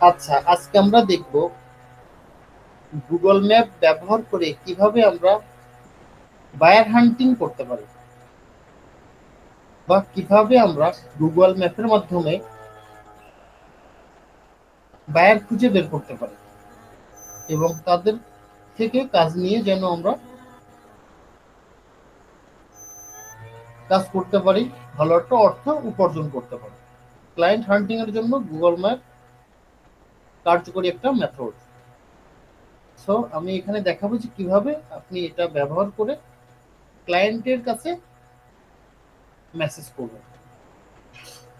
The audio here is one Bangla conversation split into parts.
আচ্ছা আজকে আমরা দেখব গুগল ম্যাপ ব্যবহার করে কীভাবে আমরা বায়ার হান্টিং করতে পারি বা কীভাবে আমরা গুগল ম্যাপের মাধ্যমে বায়ার খুঁজে বের করতে পারি এবং তাদের থেকে কাজ নিয়ে যেন আমরা কাজ করতে পারি, ভালো একটা অর্থ উপার্জন করতে পারি। ক্লায়েন্ট হান্টিং এর জন্য গুগল ম্যাপ কার্যকরী একটা মেথড সো আমি এখানে দেখাবো যে কীভাবে আপনি এটা ব্যবহার করে ক্লায়েন্টের কাছে মেসেজ করবেন।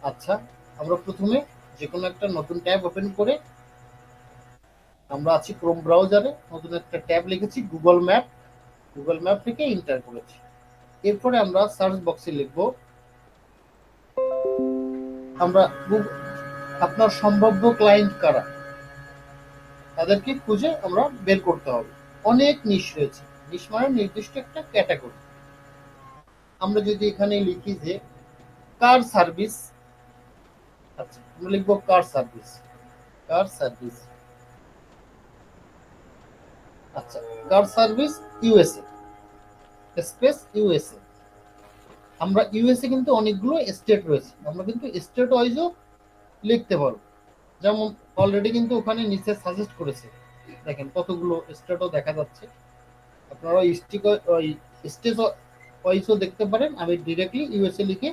আচ্ছা আমরা প্রথমে যে কোনো একটা নতুন ট্যাব ওপেন করে আমরা আছি ক্রোম ব্রাউজারে নতুন একটা ট্যাব লিখেছি গুগল ম্যাপ গুগল ম্যাপ থেকে ইন্টার করেছি। এরপরে আমরা সার্চ বক্সে লিখব। আমরা আপনার সম্ভাব্য ক্লায়েন্ট কারা? তাদেরকে খুঁজে আমরা বের করতে হবে। অনেক নিশ রয়েছে। নিশ মানে নির্দিষ্ট একটা ক্যাটাগরি আমরা যদি এখানে লিখি যে কার সার্ভিস আচ্ছা আমরা লিখব কার সার্ভিস কার সার্ভিস আচ্ছা car service USA space USA আমরা ইউএসএ কিন্তু অনেকগুলো স্টেট রয়েছে। আমরা কিন্তু স্টেট ওয়াইজও লিখতে পারব। যেমন অলরেডি কিন্তু ওখানে নিচে সাজেস্ট করেছে। দেখেন কতগুলো স্টেটও দেখা যাচ্ছে। আপনারা স্টিক ওই স্টেজ ওয়াইজও দেখতে পারেন। আমি ডিরেক্টলি ইউএসএ লিখে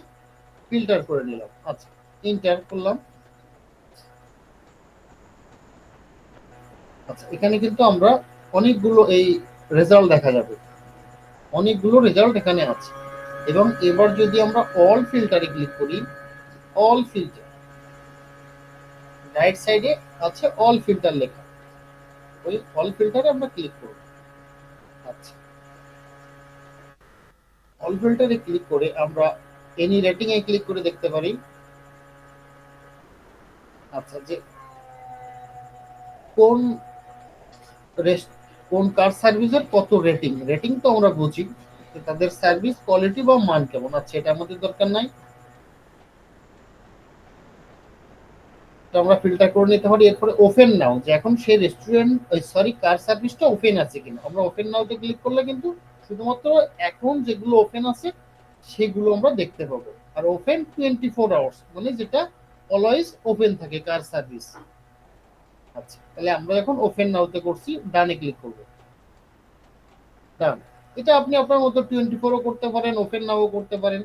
ফিল্টার করে নিলাম। আচ্ছা ইন্টার করলাম। আচ্ছা এখানে কিন্তু আমরা অনেকগুলো এই রেজাল্ট দেখা যাবে। অনেকগুলো রেজাল্ট এখানে আছে। এবং এবার যদি আমরা অল ফিল্টারে ক্লিক করি অল ফিল্টার রাইট সাইডে আছে অল ফিল্টার লেখা। ওই অল ফিল্টারে আমরা ক্লিক করব। আচ্ছা। অল ফিল্টারে ক্লিক করে আমরা এনি রেটিং এ ক্লিক করে দেখতে পারি। আচ্ছা যে কোন রেস্ট কোন কার সার্ভিসের কত রেটিং রেটিং তো আমরা বুঝি তাদের সার্ভিস কোয়ালিটি বা মান কেমন? আছে এটা আমাদের দরকার নাই। তো আমরা ফিল্টার করে নিতে পারি। এরপরে ওপেন নাও যে এখন সেই রেস্টুরেন্ট সরি কার সার্ভিসটা ওপেন আছে কিনা। আমরা ওপেন নাওতে ক্লিক করলে কিন্তু শুধুমাত্র এখন যেগুলো ওপেন আছে, সেগুলো আমরা দেখতে পাবো। আর ওপেন টোয়েন্টি ফোর আওয়ার্স মানে যেটা অলওয়েজ ওপেন থাকে কার সার্ভিস আচ্ছা তাহলে আমরা এখন ওপেন নাওতে করছি, ডানে ক্লিক করব। ডান। এটা আপনি আপনার মতো টোয়েন্টি ফোরও করতে পারেন ওপেন নাও করতে পারেন।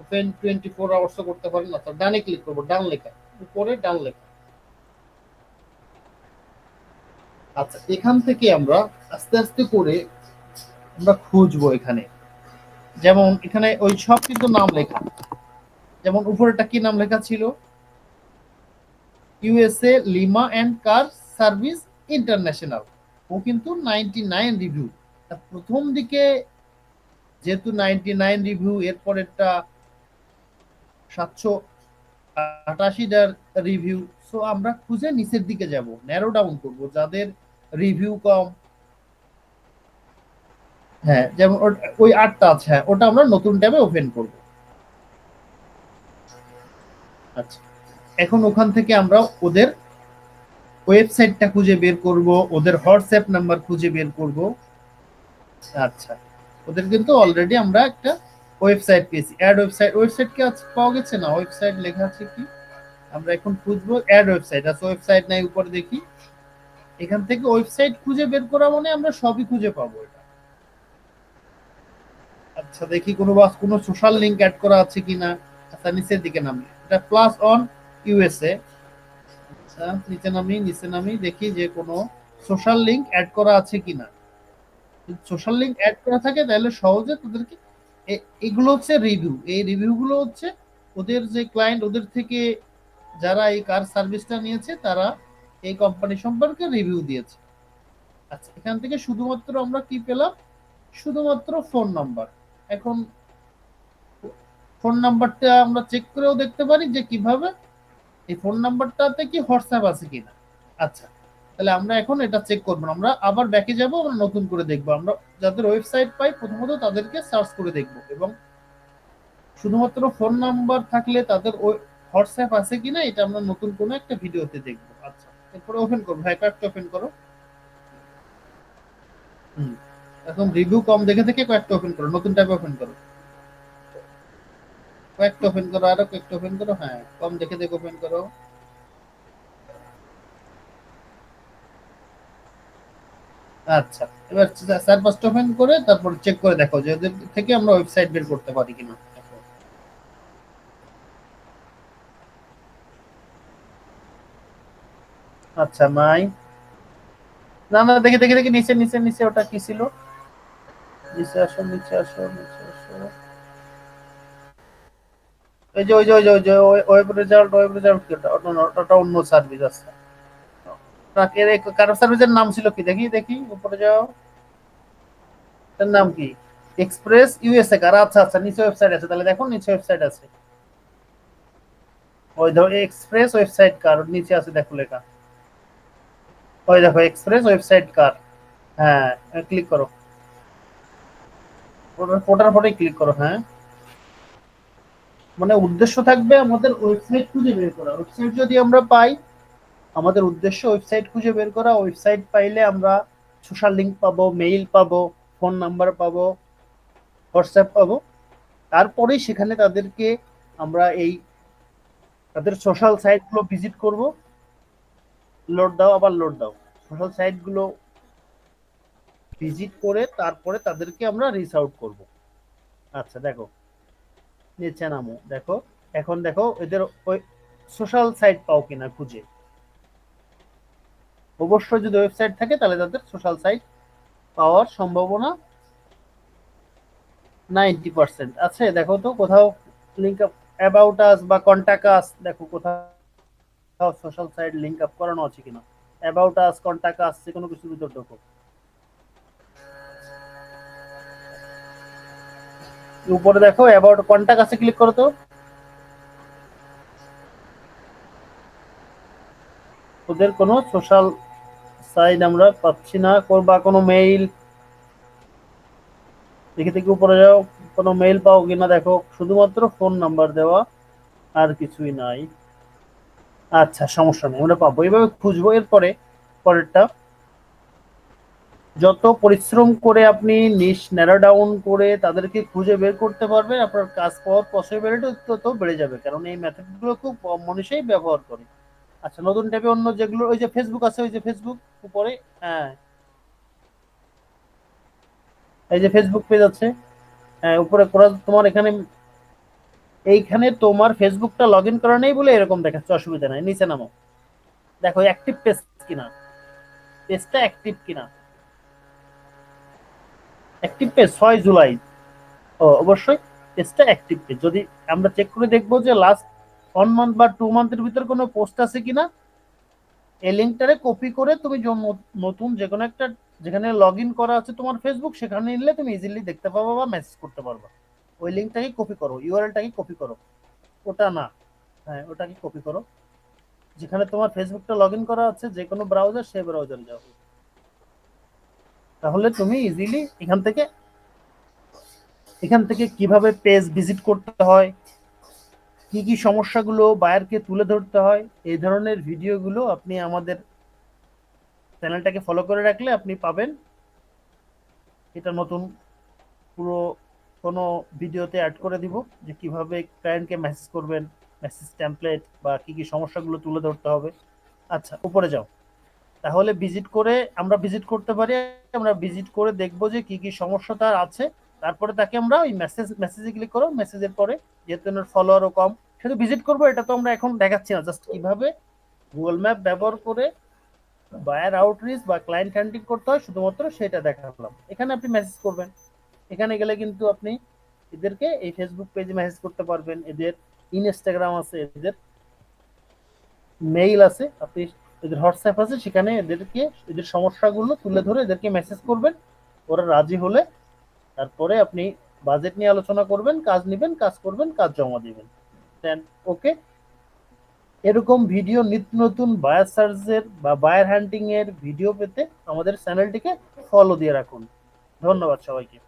ওপেন টোয়েন্টি ফোর আওয়ার্সও করতে পারেন আচ্ছা ডানে ক্লিক করব, ডান লেখা উপরে ডান লেখা। আচ্ছা এখান থেকে আমরা আস্তে আস্তে করে আমরা খুঁজবো এখানে। যেমন এখানে ওই সব কিন্তু নাম লেখা। যেমন উপরেটা কি নাম লেখা ছিল? USA lima and car service international. ও কিন্তু নাইনটি নাইন রিভিউ। প্রথম দিকে যেহেতু নাইনটি নাইন রিভিউ, এরপরেরটা সাতশো আটাশিটার রিভিউ সো আমরা খুঁজে নিচের দিকে যাব ন্যারো ডাউন করব, যাদের রিভিউ কম। হ্যাঁ যেমন ওই আটটা আছে হ্যাঁ ওটা আমরা নতুন ট্যাবে ওপেন করব। আচ্ছা এখন ওখান থেকে আমরা ওদের ওয়েবসাইটটা খুঁজে বের করব, ওদের হোয়াটসঅ্যাপ নাম্বার খুঁজে বের করব। আচ্ছা ওদের কিন্তু অলরেডি আমরা একটা ওয়েবসাইট পেয়েছি। অ্যাড ওয়েবসাইট ওয়েবসাইট কি আছে? পাওয়া গেছে না? ওয়েবসাইট লেখা আছে কি? আমরা এখন খুঁজবো অ্যাড ওয়েবসাইট আছে ওয়েবসাইট নাই, উপরে দেখি। এখান থেকে ওয়েবসাইট খুঁজে বের করা মানে আমরা সবই খুঁজে পাবো এটা। আচ্ছা দেখি কোনো বাস কোনো সোশ্যাল লিংক অ্যাড করা আছে কিনা আচ্ছা নিচের দিকে নামি। এটা প্লাস অন ইউএসএ আচ্ছা নিচে নামি নিচে নামি, দেখি যে কোনো সোশ্যাল লিংক অ্যাড করা আছে কিনা সোশ্যাল লিংক অ্যাড করা থাকে, তাহলে সহজে তোদেরকে এগুলো হচ্ছে রিভিউ এই রিভিউগুলো হচ্ছে ওদের যে ক্লায়েন্ট ওদের থেকে যারা এই কার সার্ভিসটা নিয়েছে, তারা এই কোম্পানি সম্পর্কে রিভিউ দিয়েছে। আচ্ছা এখান থেকে শুধুমাত্র আমরা কি পেলাম? শুধুমাত্র ফোন নাম্বার এখন ফোন নাম্বারটা আমরা চেক করেও দেখতে পারি যে কীভাবে? এই ফোন নাম্বারটাতে কি হোয়াটসঅ্যাপ আছে কিনা? আচ্ছা তাহলে আমরা এখন এটা চেক করব। আমরা আবার ব্যাকে যাব, আমরা নতুন করে দেখব। আমরা যাদের ওয়েবসাইট পাই, প্রথমত তাদেরকে সার্চ করে দেখব এবং শুধুমাত্র ফোন নাম্বার থাকলে তাদের ওই হোয়াটসঅ্যাপ আছে কিনা, এটা আমরা নতুন কোনো একটা ভিডিওতে দেখব। আচ্ছা এরপরে ওপেন করব। কয়েকটা ওপেন করো। হুম, এখন রিভিউ কম দেখে থেকে কয়েকটা ওপেন করো। নতুন ট্যাব ওপেন করো। কয়েকটা ওপেন করো, আরও কয়েকটা ওপেন করো। হ্যাঁ কম দেখে দেখে ওপেন করো। আচ্ছা এবার চার পাঁচটা ওপেন করে তারপর চেক করে দেখো যে ওদের থেকে আমরা ওয়েবসাইট বের করতে পারি কিনা। আচ্ছা নাই না না, দেখে দেখে দেখে, নিচে নিচে নিচে, ওটা কি ছিল? নিচে আসো নিচে আসো নিচে আসো। এই যে, ওই যে ওই যে, ওই ওয়েব রেজাল্ট ওয়েব রেজাল্ট ওটা? অন্য সার্ভিস আছে। এর কারও সার্ভিসের নাম ছিল কি? দেখি দেখি, উপরে যাও। এর নাম কি? এক্সপ্রেস ইউএসএ কার আচ্ছা আচ্ছা নিচে ওয়েবসাইট আছে। তাহলে দেখো নিচে ওয়েবসাইট আছে। ওই ধরো এক্সপ্রেস ওয়েবসাইট কার নিচে আছে, দেখো লেখা। ওই দেখো এক্সপ্রেস ওয়েবসাইট কার হ্যাঁ ক্লিক করো। ওটার পরে ক্লিক করো হ্যাঁ। মানে উদ্দেশ্য থাকবে আমাদের ওয়েবসাইট খুঁজে বের করা ওয়েবসাইট যদি আমরা পাই আমাদের উদ্দেশ্য ওয়েবসাইট খুঁজে বের করা। ওয়েবসাইট পাইলে আমরা সোশ্যাল লিঙ্ক পাবো মেইল পাবো ফোন নাম্বার পাবো হোয়াটসঅ্যাপ পাবো। তারপরেই সেখানে তাদেরকে আমরা এই তাদের সোশ্যাল সাইটগুলো ভিজিট করব। লোড দাও, আবার লোড দাও। সোশ্যাল সাইটগুলো ভিজিট করে তারপরে তাদেরকে আমরা রিচ আউট করব। আচ্ছা দেখো। নিচে নামো। দেখো। এখন দেখো, এদের ওই সোশ্যাল সাইট পাও কিনা খুঁজে। অবশ্যই যদি ওয়েবসাইট থাকে, তাহলে তাদের সোশ্যাল সাইট পাওয়ার সম্ভাবনা নাইনটি পার্সেন্ট আছে। দেখো তো কোথাও লিঙ্ক আপ অ্যাবাউট আস বা কন্ট্যাক্ট আস দেখো কোথাও সোশ্যাল সাইট লিঙ্ক আপ করানো আছে কিনা। অ্যাবাউট আস কন্ট্যাক্ট আস যে কোনো কিছুর ভিতর ঢোকো। উপরে দেখো অ্যাবাউট কন্ট্যাক্ট আছে ক্লিক করো তো। ওদের কোনো সোশ্যাল সাইট আমরা পাচ্ছি না। বা কোনো মেইল দেখে দেখে উপরে যাও। কোনো মেইল পাও কিনা দেখো। শুধুমাত্র ফোন নাম্বার দেওয়া। আর কিছুই নাই। আচ্ছা সমস্যা নেই। আমরা পাবো। এইভাবে খুঁজবো। এরপরে, পরেরটা। যত পরিশ্রম করে আপনি নিশ ন্যারো ডাউন করে তাদেরকে খুঁজে বের করতে পারবেন, আপনার কাজ পাওয়ার পসিবিলিটি তত বেড়ে যাবে। কারণ এই মেথডগুলো খুব কম মানুষই ব্যবহার করে। আচ্ছা নতুন ট্যাবে অন্য যেগুলো, ওই যে ফেসবুক আছে, ওই যে ফেসবুক উপরে হ্যাঁ। এই যে ফেসবুক পেজ আছে হ্যাঁ উপরে করা, তোমার এখানে, এইখানে তোমার ফেসবুকটা লগ ইন করা নেই বলে এরকম দেখাচ্ছে, অসুবিধা নাই, নিচে নামো। দেখো অ্যাক্টিভ পেজ কিনা? পেজটা অ্যাক্টিভ কিনা? অ্যাক্টিভ পেজ ছয় জুলাই। ও, অবশ্যই পেজটা অ্যাক্টিভ পেজ যদি আমরা চেক করে দেখব যে লাস্ট ওয়ান মান্থ বা টু মান্থের ভিতরে কোনো পোস্ট আছে কিনা? এই লিঙ্কটারে কপি করে তুমি নতুন যে কোনো একটা, যেখানে লগ ইন করা আছে তোমার ফেসবুক সেখানে নিলে তুমি ইজিলি দেখতে পাবা বা মেসেজ করতে পারবা। ওই লিঙ্কটাকে কপি করো ইউআরএলটাকে কপি করো। ওটা না। হ্যাঁ ওটাকে কপি করো। যেখানে তোমার ফেসবুকটা লগ ইন করা আছে যে কোনো ব্রাউজার সেই ব্রাউজারে যাও। তাহলে তুমি ইজিলি এখান থেকে এখান থেকে কীভাবে পেজ ভিজিট করতে হয় কি কি সমস্যাগুলো বায়ারকে তুলে ধরতে হয়, এই ধরনের ভিডিওগুলো আপনি আমাদের চ্যানেলটাকে ফলো করে রাখলে আপনি পাবেন। এটা নতুন পুরো কোনো ভিডিওতে অ্যাড করে দিব যে কীভাবে ক্লায়েন্টকে মেসেজ করবেন মেসেজ টেমপ্লেট বা কি কি সমস্যাগুলো তুলে ধরতে হবে। আচ্ছা উপরে যাও। তাহলে ভিজিট করে আমরা ভিজিট করতে পারি, আমরা ভিজিট করে দেখব যে কি কি সমস্যা তার আছে। তারপরে তাকে আমরা ওই মেসেজ মেসেজে ক্লিক করো মেসেজের পরে যেহেতু ফলোয়ারও কম। শুধু ভিজিট করব, এটা তো আমরা এখন দেখাচ্ছি না। জাস্ট কীভাবে গুগল ম্যাপ ব্যবহার করে বায়ার আউটরিচ বা ক্লায়েন্ট হ্যান্ডিং করতে হয়, শুধুমাত্র সেটা দেখালাম। এখানে আপনি মেসেজ করবেন। এখানে গেলে কিন্তু আপনি এদেরকে এই ফেসবুক পেজে মেসেজ করতে পারবেন। এদের ইনস্টাগ্রাম আছে, এদের মেইল আছে, আপনি এদের হোয়াটসঅ্যাপ আছে, সেখানে এদেরকে, এদের সমস্যাগুলো তুলে ধরে এদেরকে মেসেজ করবেন। ওরা রাজি হলে তারপরে আপনি বাজেট নিয়ে আলোচনা করবেন, কাজ নেবেন, কাজ করবেন, কাজ জমা দিবেন। দেন ওকে এরকম ভিডিও নিত্য নতুন বায়ার সার্চের বা বায়ার হ্যান্ডিং এর ভিডিও পেতে আমাদের চ্যানেলটিকে ফলো দিয়ে রাখুন। ধন্যবাদ সবাইকে।